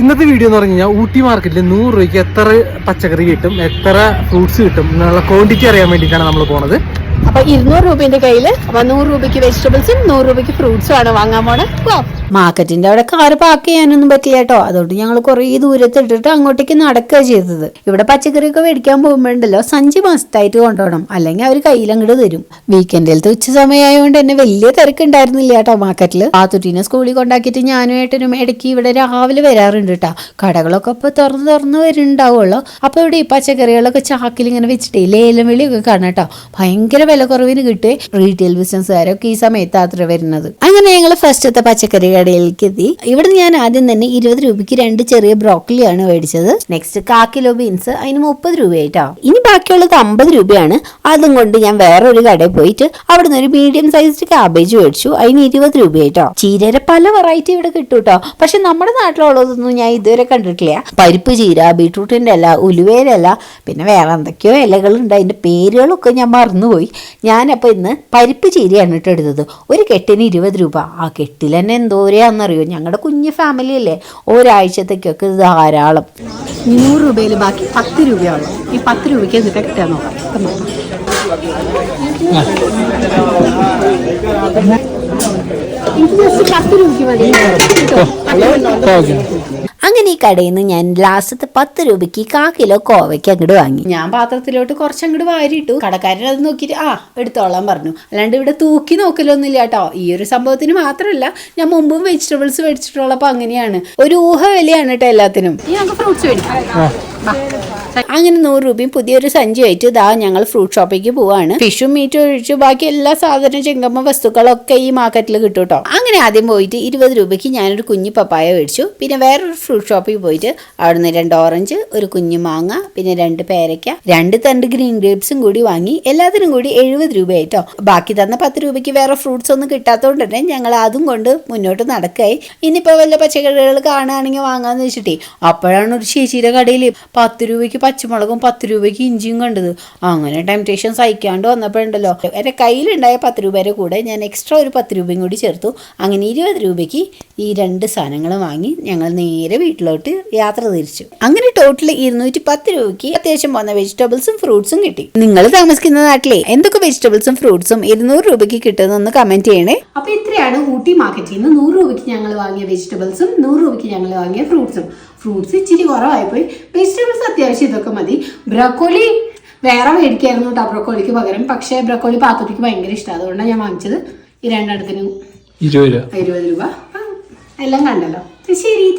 ഇന്നത്തെ വീഡിയോ എന്ന് പറഞ്ഞു കഴിഞ്ഞാൽ ഊട്ടി മാർക്കറ്റിൽ നൂറ് രൂപയ്ക്ക് എത്ര പച്ചക്കറി കിട്ടും എത്ര ഫ്രൂട്ട്സ് കിട്ടും എന്നുള്ള ക്വാണ്ടിറ്റി അറിയാൻ വേണ്ടിയിട്ടാണ് നമ്മൾ പോണത്. അപ്പൊ ഇരുന്നൂറ് രൂപന്റെ കയ്യിൽ അപ്പൊ നൂറ് രൂപയ്ക്ക് വെജിറ്റബിൾസും നൂറ് രൂപയ്ക്ക് ഫ്രൂട്ട്സും ആണ് വാങ്ങാൻ പോണേ. മാർക്കറ്റിന്റെ അവിടെ കാറ് പാർക്ക് ചെയ്യാനൊന്നും പറ്റില്ല കേട്ടോ അതുകൊണ്ട് ഞങ്ങൾ കുറേ ദൂരത്ത് ഇട്ടിട്ട് അങ്ങോട്ടേക്ക് നടക്കുക ചെയ്തത്. ഇവിടെ പച്ചക്കറിയൊക്കെ മേടിക്കാൻ പോകുമ്പോഴുണ്ടല്ലോ സഞ്ചി മസ്തായിട്ട് കൊണ്ടുപോകണം. അല്ലെങ്കിൽ അവർ കയ്യിലങ്ങോട്ട് തരും. വീക്കെൻഡിലത്തെ ഉച്ച സമയമായതുകൊണ്ട് തന്നെ വലിയ തിരക്കുണ്ടായിരുന്നില്ല കേട്ടോ മാർക്കറ്റിൽ ആത്തുട്ടീനെ സ്കൂളിൽ കൊണ്ടാക്കിയിട്ട് ഞാനും ഏട്ടനും ഇടയ്ക്ക് ഇവിടെ രാവിലെ വരാറുണ്ട് കേട്ടോ കടകളൊക്കെ ഇപ്പൊ തുറന്ന് തുറന്ന് വരുന്നുണ്ടാവുള്ളൂ. അപ്പൊ ഇവിടെ ഈ പച്ചക്കറികളൊക്കെ ചാക്കിൽ ഇങ്ങനെ വെച്ചിട്ട് ലേലം വിളിയൊക്കെ കാണാം കേട്ടോ ഭയങ്കര വില കുറവിന് കിട്ടേ റീറ്റെയിൽ ബിസിനസ്സുകാരൊക്കെ ഈ സമയത്ത് അത്ര വരുന്നത്. അങ്ങനെ ഞങ്ങൾ ഫസ്റ്റത്തെ പച്ചക്കറി കടയിലേക്ക് എത്തി ഇവിടെ ഞാൻ ആദ്യം തന്നെ ഇരുപത് രൂപയ്ക്ക് രണ്ട് ചെറിയ ബ്രോക്കലിയാണ് മേടിച്ചത്. നെക്സ്റ്റ് കാ കിലോ ബീൻസ് അതിന് മുപ്പത് രൂപയായിട്ടോ. ഇനി ബാക്കിയുള്ളത് അമ്പത് രൂപയാണ്. അതും കൊണ്ട് ഞാൻ വേറൊരു കടയിൽ പോയിട്ട് അവിടുന്ന് ഒരു മീഡിയം സൈസ്ഡ് കാബേജ് മേടിച്ചു. അതിന് ഇരുപത് രൂപയായിട്ടോ. ചീരയുടെ പല വെറൈറ്റി ഇവിടെ കിട്ടും കേട്ടോ പക്ഷെ നമ്മുടെ നാട്ടിലുള്ളതൊന്നും ഞാൻ ഇതുവരെ കണ്ടിട്ടില്ല. പരിപ്പ് ചീര ബീട്രൂട്ടിന്റെ അല്ല ഉലുവേല പിന്നെ വേറെ എന്തൊക്കെയോ ഇലകളുണ്ട്. അതിന്റെ പേരുകളൊക്കെ ഞാൻ മറന്നുപോയി. ഞാനപ്പോൾ ഇന്ന് പരിപ്പ് ചീരയാണ് കേട്ടോ എടുത്തത്. ഒരു കെട്ടിന് ഇരുപത് രൂപ. ആ കെട്ടിൽ തന്നെ എന്തോരെയാണെന്നറിയോ ഞങ്ങളുടെ കുഞ്ഞു ഫാമിലി അല്ലേ ഒരാഴ്ചത്തേക്കൊക്കെ ഇത് ധാരാളം. നൂറ് രൂപയിൽ ബാക്കി പത്ത് രൂപയുള്ളൂ ഈ പത്ത് രൂപയ്ക്ക് എന്നിട്ട് കിട്ടാൻ നോക്കാം. ജസ്റ്റ് പത്ത് രൂപയ്ക്ക് മതി. അങ്ങനെ ഈ കടയിൽ നിന്ന് ഞാൻ ലാസ്റ്റത്തെ പത്ത് രൂപയ്ക്ക് കാ കിലോ കോവയ്ക്ക് അങ്ങോട്ട് വാങ്ങി. ഞാൻ പാത്രത്തിലോട്ട് കുറച്ച് അങ്ങോട്ട് വാരിയിട്ടു. കടക്കാരൻ അത് നോക്കിയിട്ട് ആ എടുത്തോളാം പറഞ്ഞു. അല്ലാണ്ട് ഇവിടെ തൂക്കി നോക്കലൊന്നുമില്ല കേട്ടോ ഈ ഒരു സംഭവത്തിന് മാത്രമല്ല ഞാൻ മുമ്പും വെജിറ്റബിൾസ് മേടിച്ചിട്ടുള്ളപ്പോൾ അങ്ങനെയാണ്. ഒരു ഊഹ വിലയാണ് കേട്ടോ എല്ലാത്തിനും. ഇനി നമുക്ക് ഫ്രൂട്ട്സ് മേടിക്കാം. അങ്ങനെ നൂറ് രൂപയും പുതിയൊരു സഞ്ചിയായിട്ട് ഇതാ ഞങ്ങൾ ഫ്രൂട്ട് ഷോപ്പിലേക്ക് പോവാണ്. ഫിഷും മീറ്റും ഒഴിച്ചു ബാക്കി എല്ലാ സാധന ചെങ്കമ്മ വസ്തുക്കളൊക്കെ ഈ മാർക്കറ്റിൽ കിട്ടും കേട്ടോ അങ്ങനെ ആദ്യം പോയിട്ട് ഇരുപത് രൂപയ്ക്ക് ഞാനൊരു കുഞ്ഞു പപ്പായ മേടിച്ചു. പിന്നെ വേറൊരു ഫ്രൂട്ട് ഷോപ്പിൽ പോയിട്ട് അവിടുന്ന് രണ്ട് ഓറഞ്ച് ഒരു കുഞ്ഞു മാങ്ങ പിന്നെ രണ്ട് പേരയ്ക്ക രണ്ട് തണ്ട് ഗ്രീൻ ഗ്രേപ്സും കൂടി വാങ്ങി. എല്ലാത്തിനും കൂടി എഴുപത് രൂപയായിട്ടോ. ബാക്കി തന്ന പത്ത് രൂപയ്ക്ക് വേറെ ഫ്രൂട്ട്സ് ഒന്നും കിട്ടാത്തതുകൊണ്ട് തന്നെ ഞങ്ങൾ അതും കൊണ്ട് മുന്നോട്ട് നടക്കായി. ഇനിയിപ്പോൾ വല്ല പച്ചക്കറികൾ കാണുകയാണെങ്കിൽ വാങ്ങാന്ന് വെച്ചിട്ടേ. അപ്പോഴാണ് ഒരു ചേച്ചിയുടെ കടയിൽ പത്ത് രൂപയ്ക്ക് പച്ചമുളകും പത്ത് രൂപയ്ക്ക് ഇഞ്ചിയും കണ്ടത്. അങ്ങനെ ടെംപ്റ്റേഷൻ സഹിക്കാണ്ട് വന്നപ്പോഴുണ്ടല്ലോ. എന്റെ കയ്യിലുണ്ടായ പത്ത് രൂപയുടെ കൂടെ ഞാൻ എക്സ്ട്രാ ഒരു പത്ത് രൂപയും കൂടി ചേർത്തു. അങ്ങനെ ഇരുപത് രൂപയ്ക്ക് ഈ രണ്ട് സാധനങ്ങൾ വാങ്ങി ഞങ്ങൾ നേരെ വീട്ടിലോട്ട് യാത്ര തിരിച്ചു. അങ്ങനെ ടോട്ടൽ ഇരുന്നൂറ്റി പത്ത് രൂപയ്ക്ക് അത്യാവശ്യം വന്ന വെജിറ്റബിൾസും ഫ്രൂട്ട്സും കിട്ടി. നിങ്ങൾ താമസിക്കുന്ന നാട്ടിലെ എന്തൊക്കെ വെജിറ്റബിൾസും ഫ്രൂട്ട്സും ഇരുന്നൂറ് രൂപയ്ക്ക് കിട്ടുന്നതെന്ന് കമന്റ് ചെയ്യണേ. അപ്പൊ ഇത്രയാണ് ഊട്ടി മാർക്കറ്റിൽ നിന്ന് നൂറ് രൂപയ്ക്ക് ഞങ്ങൾ വാങ്ങിയ വെജിറ്റബിൾസും നൂറ് രൂപയ്ക്ക് ഞങ്ങൾ വാങ്ങിയ ഫ്രൂട്ട്സും ഫ്രൂട്ട്സ് ഇച്ചിരി കുറവായിപ്പോയി. വെജിറ്റബിൾസ് അത്യാവശ്യം ഇതൊക്കെ മതി. ബ്രക്കോലി വേറെ മേടിക്കായിരുന്നു കേട്ടോ ബ്രക്കോലിക്ക് പകരം. പക്ഷേ ബ്രക്കോലി പാത്തുട്ടിക്ക് ഭയങ്കര ഇഷ്ടമാണ് അതുകൊണ്ടാണ് ഞാൻ വാങ്ങിച്ചത്. ഈ രണ്ടിടത്തിനും ഇരുപത് രൂപ. ഇരുപത് രൂപ. ആ, എല്ലാം കണ്ടല്ലോ. ശരി